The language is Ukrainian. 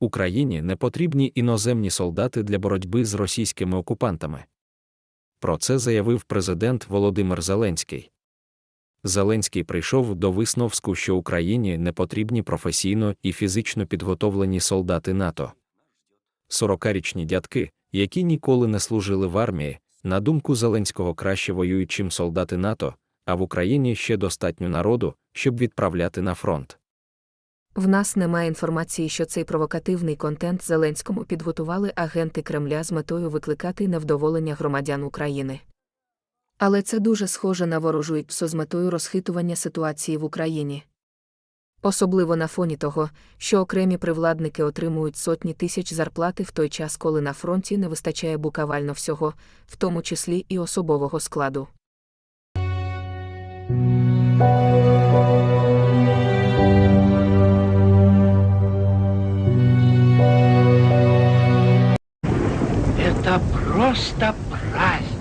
Україні не потрібні іноземні солдати для боротьби з російськими окупантами. Про це заявив президент Володимир Зеленський. Зеленський прийшов до висновку, що Україні не потрібні професійно і фізично підготовлені солдати НАТО. 40-річні дядки, які ніколи не служили в армії, на думку Зеленського краще воюють, чим солдати НАТО, а в Україні ще достатньо народу, щоб відправляти на фронт. В нас немає інформації, що цей провокативний контент Зеленському підготували агенти Кремля з метою викликати невдоволення громадян України. Але це дуже схоже на ворожу ІПСО з метою розхитування ситуації в Україні. Особливо на фоні того, що окремі привладники отримують сотні тисяч зарплати в той час, коли на фронті не вистачає буквально всього, в тому числі і особового складу. Это просто праздник.